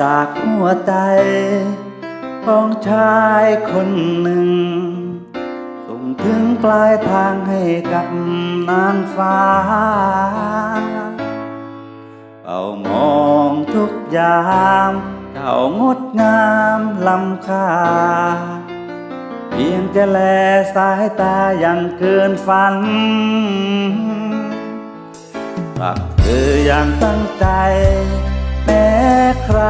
จากหัวใจ ของชายคนหนึ่ง ส่งถึงปลายทางให้กับนางฟ้าเป่ามองทุกยามเจ้างดงามล้ำค่า เพียงจะแลสายตายังเกินฝันรักเธออย่างตั้งใจแม้ ใคร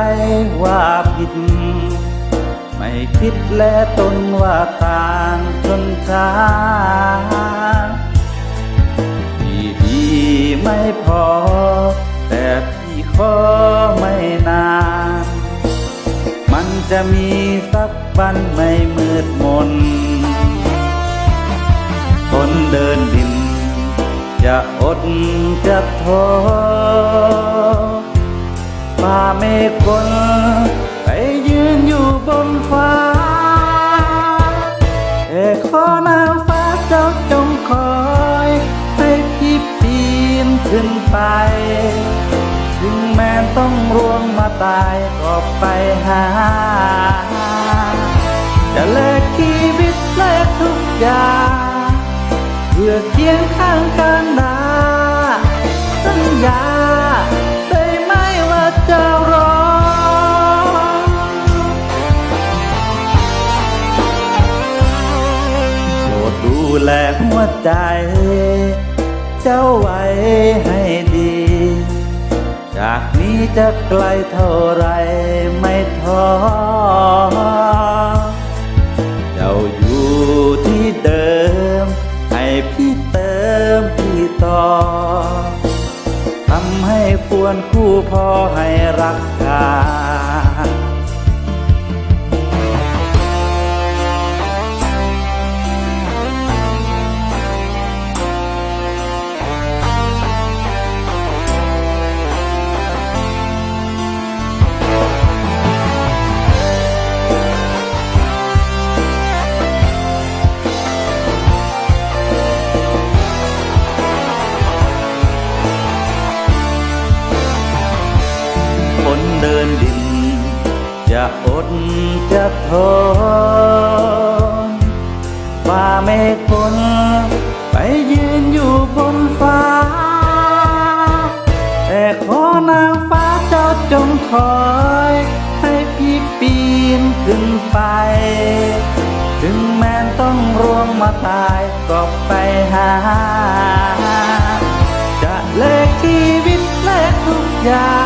ว่าผิด ไม่คิดและตนว่าต่างจนช้าพี่ดีไม่พอ แต่พี่ขอไม่นาน มันจะมีสักวันไม่มืดมนคนเดินดินจะอดจะท้อ ฟ้าเมฆฝนไปยืนอยู่บนฟ้าเอขอนางฟ้าเจ้าจงคอยให้พี่ปีนขึ้นไป ถึงแม้ต้องร่วงมาตายก็ไปหา จะแลกชีวิตแลกทุกอย่างเพื่อเคียงข้างกันดาสัญญา แลหัวใจ เจ้าไว้ให้ดี จากนี้จะไกลเท่าไรไม่ท้อ เจ้าอยู่ที่เดิม ให้พี่เติมพี่ต่อทำให้ควรคู่พอให้รักกัน จะอดจะทนฝ่าเมฆฝนไปยืนอยู่บนฟ้า แต่ขอนางฟ้าเจ้าจงคอย ให้พี่ปีนขึ้นไป ถึงแม้ต้องร่วงมาตายก็ไปหา จะเลกชีวิตเลกทุกอย่าง